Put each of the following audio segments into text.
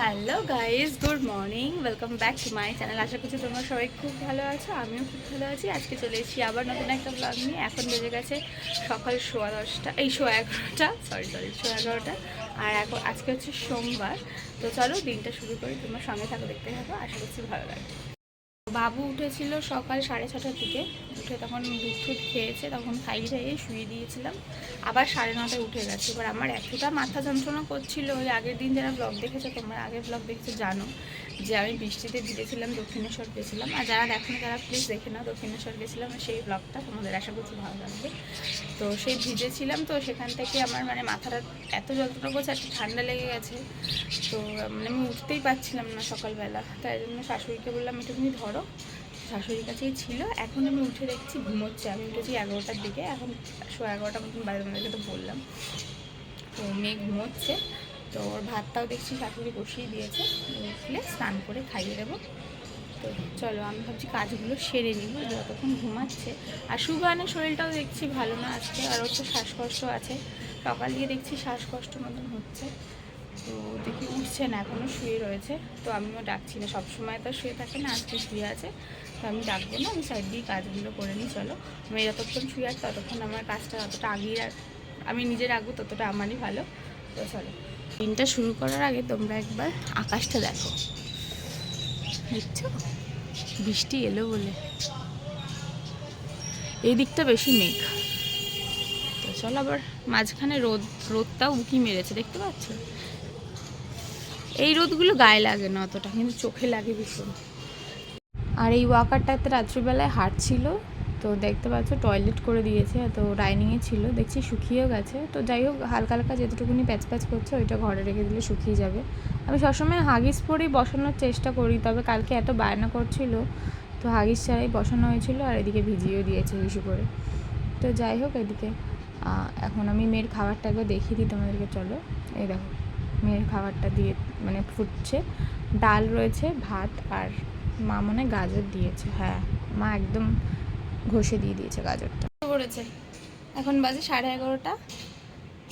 Hello guys good morning welcome back to my channel আশা করছি তোমরা সবাই খুব ভালো আছো, আমিও খুব ভালো আছি। আজকে চলে এসেছি আবার নতুন একটা ব্লগ নিয়ে। এখন বেজে গেছে সকাল সোয়া দশটা, এই সোয়া এগারোটা সরি সরি সোয়া এগারোটা। আর এখন আজকে হচ্ছে সোমবার। তো চলো, দিনটা শুরু করি। তোমার সঙ্গে থাকো, দেখতে থাকো। আশা করছি ভালো লাগবে। বাবু উঠেছিল সকাল সাড়ে ছটার দিকে। উঠে তখন টুধ খেয়েছে, তখন খাইয়ে খাইয়ে শুয়ে দিয়েছিলাম। আবার সাড়ে নটায় উঠে গেছে। এবার আমার এতটা মাথা যন্ত্রণা করছিল, ওই আগের দিন যারা ব্লগ দেখেছ, তোমরা আগের ব্লগ দেখেছ জানো যে আমি বৃষ্টিতে ভিজেছিলাম, দক্ষিণেশ্বর গেছিলাম। আর যারা দেখোনি তারা প্লিজ দেখে নাও দক্ষিণেশ্বর গেছিলাম সেই ব্লগটা তোমাদের আশা করছি ভালো লাগবে। তো সেই ভিজেছিলাম, তো সেখান থেকে আমার মানে মাথাটা এত যন্ত্রণা করছে আর ঠান্ডা লেগে গেছে। তো মানে আমি উঠতেই পারছিলাম না সকালবেলা। তাই জন্য শাশুড়িকে বললাম, একটুখানি ধরো। শাশুড়ির কাছেই ছিল। এখন আমি উঠে দেখছি ঘুমোচ্ছে। আমি উঠেছি এগারোটার দিকে। এখন সোয়া এগারোটার মতন বাইরে তোমাদেরকে তো বললাম। তো মেয়ে ঘুমোচ্ছে। তো ওর ভাতটাও দেখছি শাশুড়ি বসিয়ে দিয়েছে। উঠলে স্নান করে খাইয়ে দেবো। তো চলো, আমি ভাবছি কাজগুলো সেরে নিব। যতক্ষণ ঘুমাচ্ছে। আর সুগানের শরীরটাও দেখছি ভালো না আজকে। আর ওর তো শ্বাসকষ্ট আছে। সকাল দিয়ে দেখছি শ্বাসকষ্ট মতন হচ্ছে। তো দেখি উঠছে না এখনও শুয়ে রয়েছে। তো আমিও ডাকছি না। সবসময় তো শুয়ে থাকে না, আজকে শুয়ে আছে। তো আমি ডাকবো না, আমি সাইড দিয়ে কাজগুলো করে নিই, চলো। আমি যতক্ষণ শুয়ে আছি ততক্ষণ আমার কাজটা ততটা আগিয়ে আমি নিজে রাখব ততটা আমারই ভালো। তো চলো। দিনটা শুরু করার আগে তোমরা একবার আকাশটা দেখো। দেখছ? বৃষ্টি এলো বলে। এই দিকটা বেশি মেঘ। তো চলো আবার মাঝখানে রোদ, রোদটাও উকি মেরেছে, দেখতে পাচ্ছ? এই রোদগুলো গায়ে লাগে না অতটা, কিন্তু চোখে লাগে ভীষণ। আর এই ওয়াকারটাতে রাত্রিবেলায় হাঁটছিল তো দেখতে পাচ্ছ টয়লেট করে দিয়েছে, তো ডাইনিংয়ে ছিল, দেখছি শুকিয়েও গেছে, তো যাই হোক হালকা হালকা যেতটুকুনি প্যাচ প্যাচ করছে ওইটা ঘরে রেখে দিলে শুকিয়ে যাবে। আমি সবসময় হাগিস পরেই বসানোর চেষ্টা করি, তবে কালকে এত বায়না করছিল, তো হাগিস ছাড়াই বসানো হয়েছিল আর এদিকে ভিজিয়েও দিয়েছে ইস্যু করে। তো যাই হোক এদিকে এখন আমি মেয়ের খাবারটা একবার দেখিয়ে দিই তোমাদেরকে, চলো। এই দেখো, মেয়ের খাবারটা দিয়ে মানে ফুটছে। ডাল রয়েছে, ভাত আর মা মনে গাজর দিয়েছে। হ্যাঁ মা একদম ঘষে দিয়ে দিয়েছে গাজরটা। করেছে। এখন বাজে সাড়ে এগারোটা।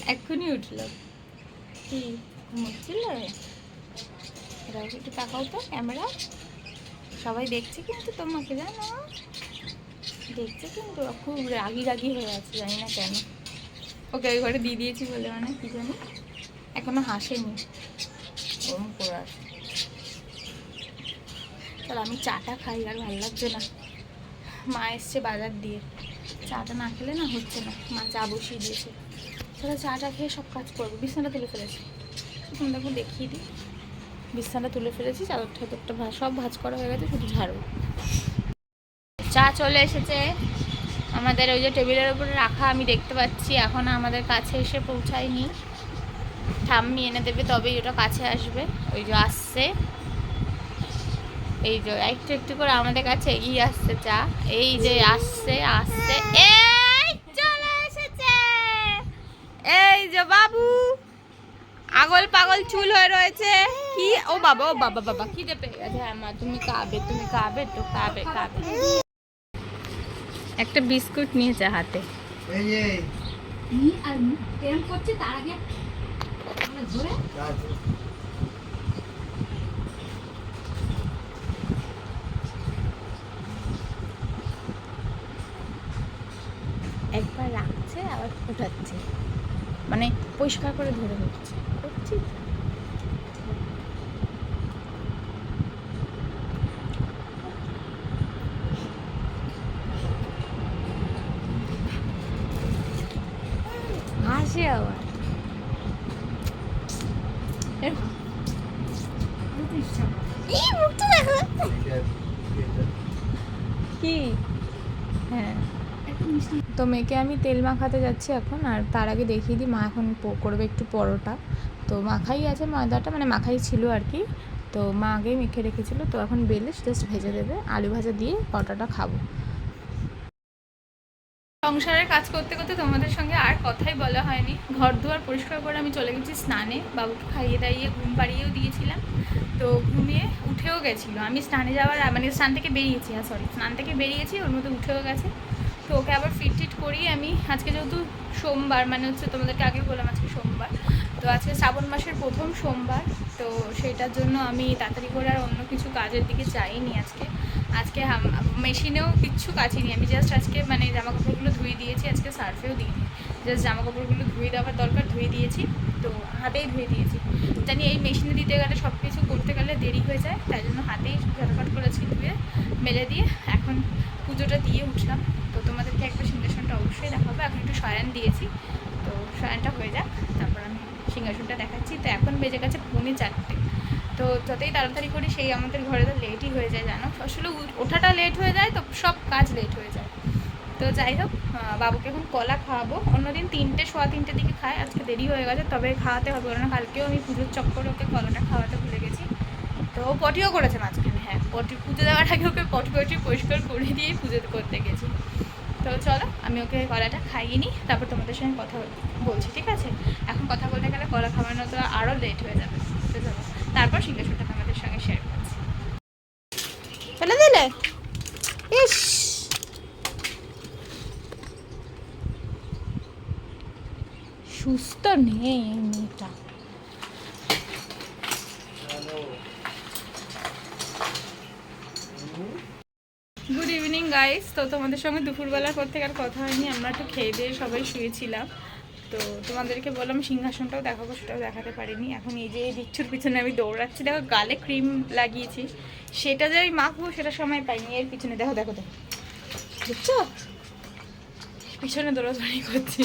এক্ষুনি উঠল। কি, ঘুমোচ্ছিল? এরা একটু তাকাও তো, ক্যামেরা। সবাই দেখছে কিন্তু তোমাকে, জানো? দেখছে কিন্তু, খুব রাগি রাগি হয়ে আছে, জানি না কেন। ওকে ওই ঘরে দিয়ে দিয়েছি বলে মানে কি জানি? এখনও হাসেনি। ওরম করে আছে তাহলে আমি চাটা খাই, আর ভালো লাগছে না। মা এসছে বাজার দিয়ে। চাটা না খেলে না হচ্ছে না। মা চা বসিয়ে দিয়েছে। তাহলে চাটা খেয়ে সব কাজ করব। বিছানাটা তুলে ফেলেছি। তোমাদেরকে দেখিয়ে দিই। বিছানাটা তুলে ফেলেছি, চাদর ঠাদরটা সব ভাজ করা হয়ে গেছে, শুধু ঝাড়ু। চা চলে এসেছে। আমাদের ওই যে টেবিলের উপরে রাখা আমি দেখতে পাচ্ছি। এখন আমাদের কাছে এসে পৌঁছায়নি। ঠাম্মি এনে দেবে, তবেই ওটা কাছে আসবে। ওই যে আসছে। এই যে একটু একটু করে আমাদের কাছে ই আসছে চা। এই যে আসছে আসছে। এই চলে এসেছে। এই যে বাবু আগল পাগল চুল হয়ে রয়েছে। কি? ও বাবা ও বাবা বাবা কি যে পেয়ে গেছে। হ্যাঁ মা তুমি কাবে তুমি কাবে তো কাবে কাবে একটা বিস্কুট নিয়েছে হাতে। এই যে আর এরম করছে তার আগে। আমরা ধরে একবার রাখছে আবার উঠাচ্ছে। মানে পরিষ্কার করে ধরে হচ্ছে করছি হাসি আবার। কি? তো মেয়েকে আমি তেল মাখাতে যাচ্ছি এখন, আর তার আগে দেখিয়ে দিই, মা এখন করবে একটু পরোটা। তো মাখাই আছে ময়দাটা মানে মাখাই ছিল আর কি। তো মা আগেই মেখে রেখেছিল, তো এখন বেলে জাস্ট ভেজে দেবে। আলু ভাজা দিয়ে পরোটাটা খাব। সংসারের কাজ করতে করতে তোমাদের সঙ্গে আর কথাই বলা হয়নি। ঘর দুয়ার পরিষ্কার করে আমি চলে গেছি স্নানে। বাবুকে খাইয়ে দাইয়ে ঘুম পাড়িয়েও দিয়েছিলাম। তো ঘুমিয়ে উঠেও গেছিল। আমি স্নানে যাওয়ার মানে স্নান থেকে বেরিয়েছি হ্যাঁ সরি স্নান থেকে বেরিয়েছি, ওর মধ্যে উঠেও গেছে। তো ওকে আবার ফিট টিট করি আমি আজকে যেহেতু সোমবার মানে হচ্ছে তোমাদেরকে আগে বললাম আজকে সোমবার। তো আজকে শ্রাবণ মাসের প্রথম সোমবার, তো সেটার জন্য আমি তাড়াতাড়ি করে আর অন্য কিছু কাজের দিকে যাইনি আজকে। আজকে মেশিনেও কিচ্ছু কাচিনি আমি জাস্ট আজকে মানে জামা কাপড়গুলো ধুয়ে দিয়েছি, আজকে সার্ফেও দিইনি। জাস্ট জামা কাপড়গুলো ধুয়ে দেওয়ার দরকার, ধুয়ে দিয়েছি, তো হাতেই ধুয়ে দিয়েছি। জানি এই মেশিনে দিতে গেলে সব কিছু করতে গেলে দেরি হয়ে যায়, তাই জন্য হাতেই ঝটপট করেছি ধুয়ে মেলে দিয়ে এখন পুজোটা দিয়ে উঠলাম। তোমাদেরকে একবার সিংহাসনটা অবশ্যই দেখাবো। এখন একটু শয়ান দিয়েছি। তো শয়ানটা হয়ে যাক, তারপর আমি সিংহাসনটা দেখাচ্ছি। তো এখন বেজে গেছে পৌনে চারটে। তো যতই তাড়াতাড়ি করি, সেই আমাদের ঘরে তো লেটই হয়ে যায়, জানো? আসলে ওঠাটা লেট হয়ে যায়, তো সব কাজ লেট হয়ে যায়। তো যাই হোক বাবুকে এখন কলা খাওয়াবো। অন্যদিন তিনটে, সোয়া তিনটের দিকে খায়, আজকে দেরি হয়ে গেছে, তবে খাওয়াতে হবে কারণ কালকেও আমি পুজোর চক্করে ওকে কলাটা খাওয়াতে ভুলে গেছি। তো ও পটিও করেছে মাঝখানে হ্যাঁ পটি পুজো দেওয়ার আগে ওকে পটি পটি পরিষ্কার করে দিয়েই পুজো করতে গেছি। তো চলো, আমি ওকে কলাটা খাইয়ে নিই, তারপর তোমাদের সঙ্গে কথা বলছি, ঠিক আছে? এখন কথা বলতে গেলে কলা খাওয়ানো তো আরও লেট হয়ে যাবে তারপর সিংহাসনটা তোমাদের সঙ্গে শেয়ার করছি। ফেলে দিলে? ইস! সুস্থ নেই মেয়েটা গুড ইভিনিং গাইস তো তোমাদের সঙ্গে দুপুরবেলার পর থেকে আর কথা হয়নি, আমরা একটু খেয়ে দিয়ে সবাই শুয়েছিলাম। তো তোমাদেরকে বললাম সিংহাসনটাও দেখাবো, সেটাও দেখাতে পারিনি। এখন এই যে বিচ্ছুর পিছনে আমি দৌড়াচ্ছি, দেখো গালে ক্রিম লাগিয়েছি। সেটা যে আমি মাখবো, সেটা সময় পাইনি। এর পিছনে, দেখো দেখো দেখো। বুঝছ? পিছনে দৌড়াদৌড়ি করছি।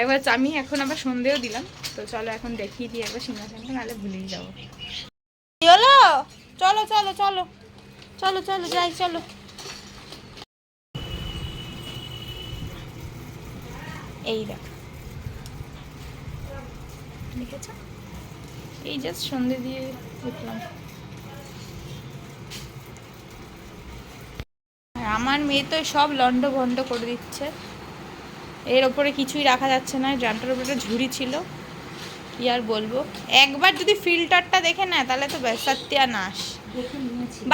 একবার আমি এখন আবার সন্ধেও দিলাম, তো চলো এখন দেখিয়ে দিই একবার সিংহাসনটা, নাহলে ভুলেই যাব। চলো চলো চলো চলো। চলো চলো, যাই, চলো। এই দেখ। দেখেছ এই জাস্ট সন্ধে দিয়ে উঠলাম আমার মেয়ে তো সব লন্ড ভন্ড করে দিচ্ছে। এর ওপরে কিছুই রাখা যাচ্ছে না ড্রামটার উপরে ঝুড়ি ছিল। কি আর বলব? একবার যদি ফিল্টারটা দেখে নেয় তাহলে তো সত্যিয়া নাশ।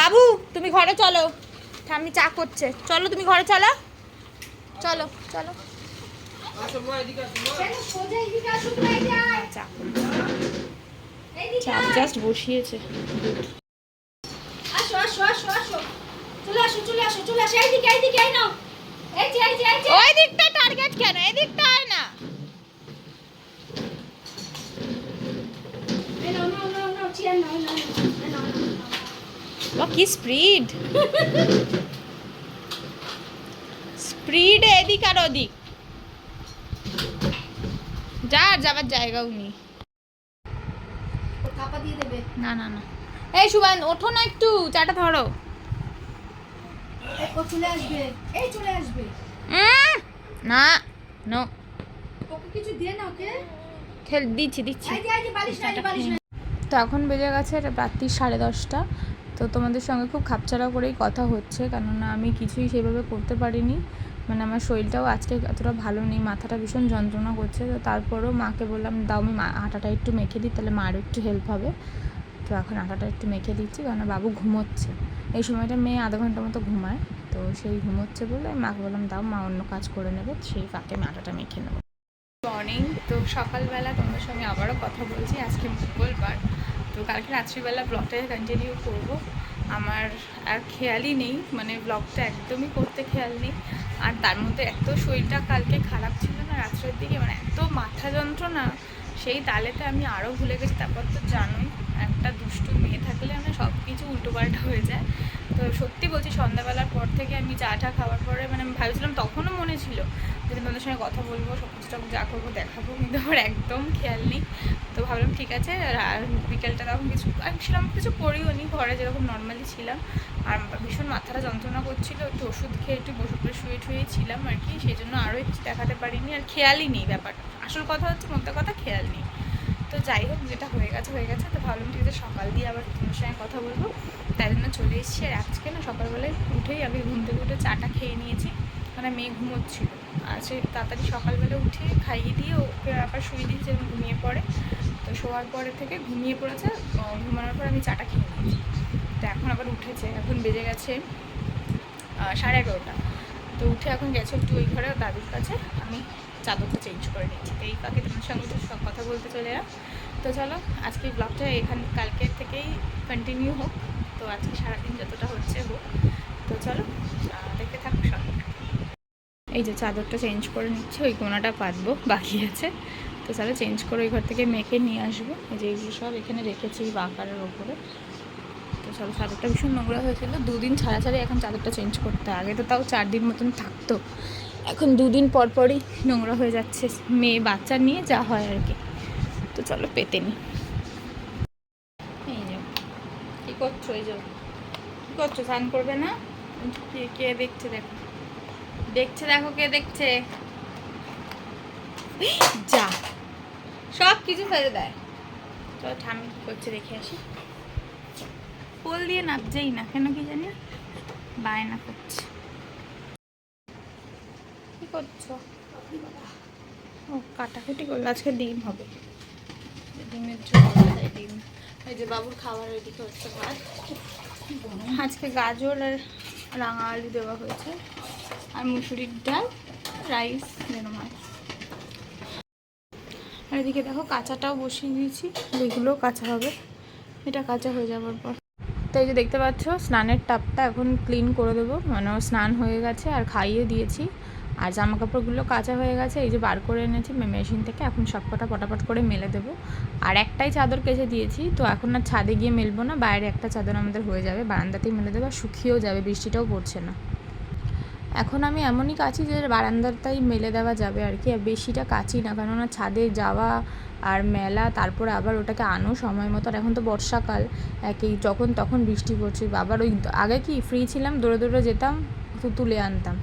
বাবু তুমি ঘরে চলো। ঠাম্মি চা করছে। চলো তুমি ঘরে চলো। চলো চলো। আয়। জাস্ট বসিয়েছে। আসো আসো আসো আসো। চলে আসো চলে আসো চলে আসো। এইদিকে এইদিকে এই নাও। এই যে এই যে এই যে। ওই দিকটা টার্গেট কেন? এই দিকটা না। এই নাও নাও নাও নাও চেয়ার নাও নাও এই নাও, নাও, নাও। ও কি স্পিড স্পিড এদিক আর ওদিক। যার যাবার জায়গাও নেই না না না। এই সুবান ওঠো না একটু চাটা ধরো। ও চলে আসবে। এই চলে আসবে। না নো ওকে কিছু দিয়ে না ওকে? খেল দিচ্ছি দিচ্ছি। তো এখন বেজে গেছে রাত্রি সাড়ে দশটা। তো তোমাদের সঙ্গে খুব খাপছাড়া করেই কথা হচ্ছে কেননা আমি কিছুই সেভাবে করতে পারিনি। মানে আমার শরীরটাও আজকে এতটা ভালো নেই, মাথাটা ভীষণ যন্ত্রণা করছে, তো তারপরেও মাকে বললাম, দাও, আমি আটাটা একটু মেখে দিই, তাহলে মারও একটু হেল্প হবে। তো এখন আটাটা একটু মেখে দিচ্ছি কারণ বাবু ঘুমোচ্ছে। এই সময়টা মেয়ে আধা ঘণ্টা মতো ঘুমায়, তো সেই ঘুমোচ্ছে বলে আমি মাকে বললাম, দাও, মা অন্য কাজ করে নেবে, সেই ফাঁকে আমি আটাটা মেখে নেব। মর্নিং তো সকালবেলা তোমাদের সঙ্গে আবারও কথা বলছি, আজকে মঙ্গলবার, তো কালকে রাত্রিবেলা ব্লগটা কন্টিনিউ করব। আমার আর খেয়ালই নেই মানে ব্লগটা একদমই করতে খেয়াল নেই। আর তার মধ্যে এত শরীরটা কালকে খারাপ ছিল না, রাত্রের দিকে মানে এত মাথা যন্ত্রণা, সেই তালেতে আমি আরও ভুলে গেছি। তারপর তো জানোই, একটা দুষ্টু মেয়ে থাকলে মানে সব কিছু উল্টোপাল্টা হয়ে যায়। তো সত্যি বলছি, সন্ধ্যাবেলার পর থেকে আমি চাটা খাওয়ার পরে মানে আমি ভাবছিলাম তখনও মনে ছিল যে তোমাদের সঙ্গে কথা বলব সব কিছুটা যা করব দেখাবো, কিন্তু আমার একদম খেয়াল নেই। তো ভাবলাম ঠিক আছে, আর বিকেলটা তখন কিছু আমি ছিলাম কিছু করিও নি, ঘরে যেরকম নর্মালি ছিলাম। আর ভীষণ মাথাটা যন্ত্রণা করছিল, একটু ওষুধ খেয়ে একটু বসে পড়ে শুয়ে শুয়েই ছিলাম আর কি, সেই জন্য আরও একটু দেখাতে পারিনি, আর খেয়ালই নেই ব্যাপারটা। আসল কথা হচ্ছে মধ্যে কথা, খেয়াল নেই। তো যাই হোক, যেটা হয়ে গেছে হয়ে গেছে। তো ভাবলাম ঠিক আছে, সকাল দিয়ে আবার তোমার সঙ্গে কথা বলব। তাই জন্য চলে এসেছি। আর আজকে না, সকালবেলায় উঠেই আমি ঘুম থেকে উঠে চাটা খেয়ে নিয়েছি। মানে মেয়ে ঘুমোচ্ছিল। আর সে তাড়াতাড়ি সকালবেলা উঠে খাইয়ে দিয়ে ওকে আবার শুয়ে দিয়েছি এবং ঘুমিয়ে পড়ে। তো শোয়ার পরে থেকে ঘুমিয়ে পড়েছে। ঘুমানোর পর আমি চাটা খেয়ে নিয়েছি। তো এখন আবার উঠেছে। এখন বেজে গেছে সাড়ে এগারোটা। তো উঠে এখন গেছে একটু ওই ঘরে দাদুর কাছে। আমি চাদরটা চেঞ্জ করে নিচ্ছি। এই পাখি তোমার সঙ্গে তো সব কথা বলতে চলে এলাম। তো চলো আজকে ব্লগটা এখান, কালকের থেকেই কন্টিনিউ হোক। তো আজকে সারাদিন যতটা হচ্ছে হোক। তো চলো দেখতে থাকো সব। এই যে চাদরটা চেঞ্জ করে নিচ্ছে, ওই কোনাটা পাতবো, বাকি আছে। তো চলো চেঞ্জ করে ওই ঘর থেকে মেখে নিয়ে আসব। এই যে এইগুলো সব এখানে রেখেছি বাকারের ওপরে। তো চলো, চাদরটা ভীষণ নোংরা হয়েছিল। দুদিন ছাড়া ছাড়াই এখন চাদরটা চেঞ্জ করতে। আগে তো তাও চার দিন মতন থাকতো। এখন দুদিন পর পরই নোংরা হয়ে যাচ্ছে। মেয়ে, বাচ্চা নিয়ে যা হয় আর কি। তো চলো পেতে নি। এই যে, কী করছ এই যে? কী করছ? স্নান করবে না? কে কে দেখছে দেখো। দেখছে দেখো কে দেখছে। যা। সব কিছু ফেলে দেয়। চলো ঠামি কী করছে দেখে আসি। পোল দিয়ে নাপছেই না, কেন কি জানি? বায়না করছে। কি করছ? ও কাটাকুটি করল। আজকে ডিম হবে। ডিমের ঝোল ডিম। এই যে বাবুর খাবার এদিকে হচ্ছে ভাত। আজকে গাজর আর রাঙা আলু দেওয়া হয়েছে। আর মুসুরির ডাল রাইস যেন মাছ। আর এদিকে দেখো কাঁচাটাও বসিয়ে দিয়েছি। এগুলোও কাঁচা হবে। এটা কাঁচা হয়ে যাওয়ার পর। তো এই যে দেখতে পাচ্ছ স্নানের টাপটা এখন ক্লিন করে দেবো। মানে স্নান হয়ে গেছে আর খাইয়ে দিয়েছি। আর জামা কাপড়গুলো কাঁচা হয়ে গেছে, এই যে বার করে এনেছি মেশিন থেকে, এখন সব কটা পটাপট করে মেলে দেবো। আর একটাই চাদর কেচে দিয়েছি, তো এখন আর ছাদে গিয়ে মেলবো না, বাইরে একটা চাদর আমাদের হয়ে যাবে, বারান্দাতেই মেলে দেবো, আর শুকিয়েও যাবে, বৃষ্টিটাও পড়ছে না। এখন আমি এমনই কাছি যে বারান্দাটাই মেলে দেওয়া যাবে আর কি বেশিটা কাছি না কেননা ছাদে যাওয়া আর মেলা, তারপরে আবার ওটাকে আনো সময় মতো, আর এখন তো বর্ষাকাল, একই যখন তখন বৃষ্টি পড়ছে আবার ওই আগে কি ফ্রি ছিলাম, দৌড়ে দৌড়ে যেতাম, তুলে আনতাম।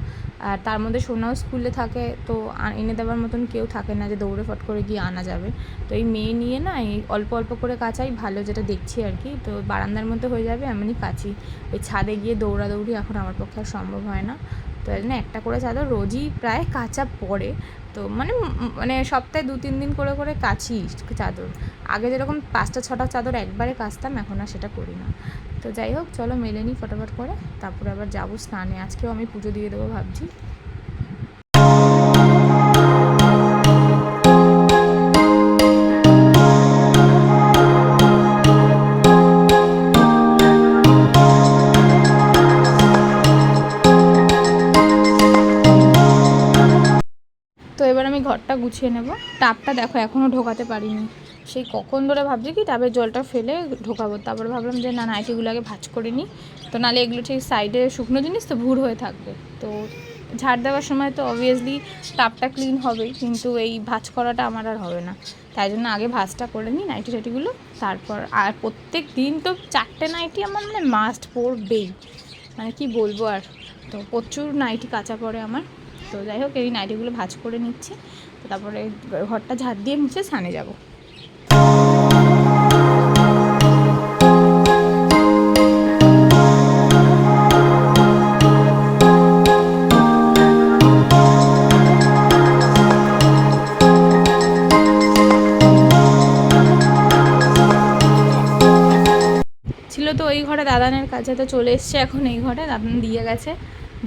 আর তার মধ্যে সোনাও স্কুলে থাকে, তো এনে দেওয়ার মতন কেউ থাকে না যে দৌড়ে ফট করে গিয়ে আনা যাবে। তো এই মেয়ে নিয়ে না এই অল্প অল্প করে কাচাই, ভালো যেটা দেখছি আর কি। তো বারান্দার মধ্যে হয়ে যাবে এমনই কাচি। ওই ছাদে গিয়ে দৌড়াদৌড়ি এখন আমার পক্ষে আর সম্ভব হয় না। তো এই জন্য একটা করে চাদর রোজই প্রায় কাঁচা পড়ে। তো মানে মানে সপ্তাহে দু, তিন দিন করে করে কাছি চাদর। আগে যেরকম পাঁচটা, ছটা চাদর একবারে কাচতাম, এখন আর সেটা করি না। তো যাই হোক, চলো মেলে নিই ফটাফট করে। তারপরে আবার যাব স্নানে। আজকেও আমি পুজো দিয়ে দেবো ভাবছি। গুছিয়ে নেব। টাবটা দেখো এখনও ঢোকাতে পারিনি। সেই কখন ধরে ভাবছি কি টাবের জলটা ফেলে ঢোকাবো। তারপর ভাবলাম যে, না নাইটিগুলো আগে ভাঁজ করে নিই। তো নালে এগুলো ঠিক সাইডে শুকনো জিনিস তো ভুর হয়ে থাকবে। তো ঝাড় দেওয়ার সময় তো অবভিয়াসলি টাবটা ক্লিন হবেই কিন্তু এই ভাঁজ করাটা আমার আর হবে না। তাই জন্য আগে ভাঁজটা করে নিই নাইটি টাইটিগুলো, তারপর আর প্রত্যেক দিন তো চারটে নাইটি আমার মানে মাস্ট পরবেই। মানে কি বলব আর? তো প্রচুর নাইটি কাঁচা পড়ে আমার। তো যাই হোক, এই নাইটিগুলো ভাঁজ করে নিচ্ছি। তারপরে ঘরটা ঝাড় দিয়ে মুছে স্নানে যাব। তো ওই ঘরে দাদানের কাছে, তো চলে এসছে এখন এই ঘরে। দাদান দিয়ে গেছে,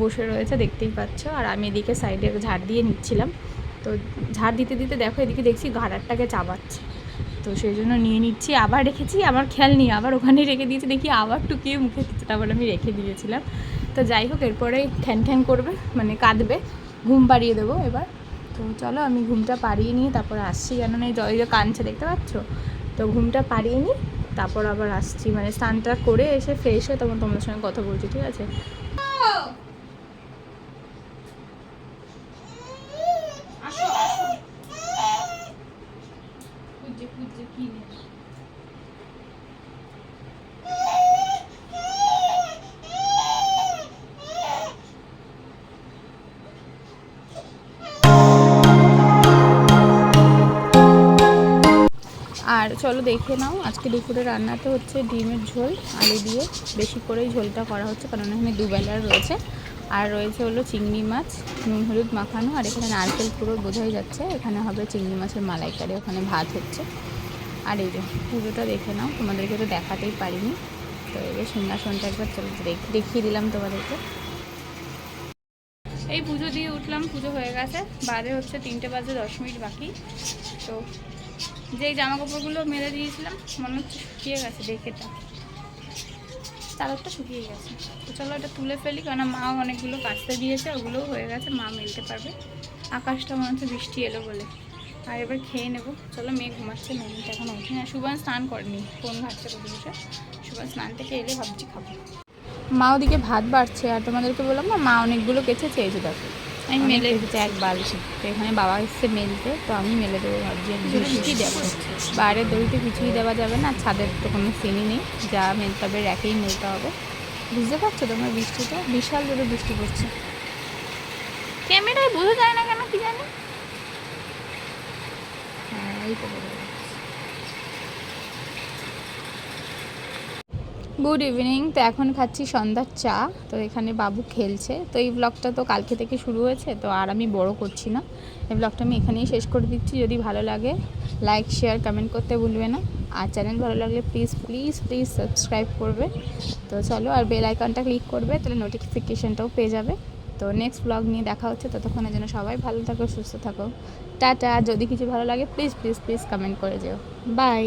বসে রয়েছে, দেখতেই পাচ্ছ। আর আমি এদিকে সাইডে ঝাড় দিয়ে নিচ্ছিলাম। তো ঝাড় দিতে দিতে দেখো এদিকে দেখছি ঘাড়ারটাকে চাবাচ্ছে। তো সেই জন্য নিয়ে নিচ্ছি, আবার রেখেছি, আমার খেয়াল নেই, আবার ওখানে রেখে দিয়েছি, দেখি আবার টুকিয়ে মুখে দিচ্ছে তারপর আমি রেখে দিয়েছিলাম। তো যাই হোক, এরপরে ঠ্যান ঠ্যান করবে মানে কাঁদবে, ঘুম পাড়িয়ে দেবো এবার। তো চলো আমি ঘুমটা পাড়িয়ে নিয়ে তারপর আসছি, কেননা এই জয় কাঁদছে, দেখতে পাচ্ছ? তো ঘুমটা পাড়িয়ে নিই, তারপর আবার আসছি মানে স্নানটা করে এসে ফ্রেশ হয়ে তখন তোমাদের সঙ্গে কথা বলছি, ঠিক আছে? চলো দেখে নাও। আজকে দুপুরে রান্নাতে হচ্ছে ডিমের ঝোল, আলু দিয়ে বেশি করেই ঝোলটা করা হচ্ছে, কারণ এখানে দুবেলার রয়েছে। আর রয়েছে হলো চিংড়ি মাছ, নুন হলুদ মাখানো, আর এখানে নারকেল পুরো বোঝাই যাচ্ছে। এখানে হবে চিংড়ি মাছের মালাইকারি, ওখানে ভাত হচ্ছে। আর এই যে পুজোটা দেখে নাও, তোমাদেরকে তো দেখাতেই পারিনি। তো এবার সিংহাসনটা একবার চলো দেখ- দেখিয়ে দিলাম তোমাদেরকে। এই পুজো দিয়ে উঠলাম, পুজো হয়ে গেছে। বাজে হচ্ছে তিনটে বাজে দশ মিনিট বাকি। তো যে জামা কাপড়গুলো মেলে দিয়েছিলাম, মনে হচ্ছে শুকিয়ে গেছে তা চাদরটা শুকিয়ে গেছে। তো চলো এটা তুলে ফেলি কারণ মাও অনেকগুলো কাচতে দিয়েছে, ওগুলোও হয়ে গেছে, মা মেলতে পারবে। আকাশটা মনে হচ্ছে বৃষ্টি এলো বলে। আর এবার খেয়ে নেব। চলো মেয়ে ঘুমাচ্ছে, মেয়েটা এখন উঠে না। সুবান স্নান করেনি, ফোন ঘাটছে কোথাও বসে সুবান স্নান থেকে এলে ভাবছি খাব। মা ওদিকে ভাত বাড়ছে, আর তোমাদেরকে বললাম না, মা অনেকগুলো এই যে দেখো। আমি মেলে দিচ্ছি এক বালতি তো এখানে বাবা এসছে মেলতে তো আমি মেলে দেবো ভাবছি বৃষ্টি দেবো। বাইরের দড়িতে কিছুই দেওয়া যাবে না ছাদের তো কোনো সিনই নেই যা মেলতে হবে র্যাকেই মেলতে হবে। বুঝতে পারছ তোমার বৃষ্টিটা? বিশাল জোরে বৃষ্টি পড়ছে। ক্যামেরায় বোঝা যায় না কেন কি জানি? হ্যাঁ এই তো বোঝা যাচ্ছে। গুড ইভিনিং তো এখন খাচ্ছি সন্ধ্যার চা। তো এখানে বাবু খেলছে। তো এই ব্লগটা তো কালকে থেকে শুরু হয়েছে। তো আর আমি বড় করছি না। এই ব্লগটা আমি এখানেই শেষ করে দিচ্ছি। যদি ভালো লাগে লাইক শেয়ার কমেন্ট করতে ভুলবে না। আর চ্যানেল ভালো লাগলে প্লিজ প্লিজ প্লিজ সাবস্ক্রাইব করবে। তো চলো, আর বেল আইকনটা ক্লিক করবে, তাহলে নোটিফিকেশানটাও পেয়ে যাবে। তো নেক্সট ব্লগ নিয়ে দেখা হচ্ছে। ততক্ষণের জন্য সবাই ভালো থাকো, সুস্থ থাকো। টাটা। যদি কিছু ভালো লাগে প্লিজ প্লিজ প্লিজ কমেন্ট করে যেও। বাই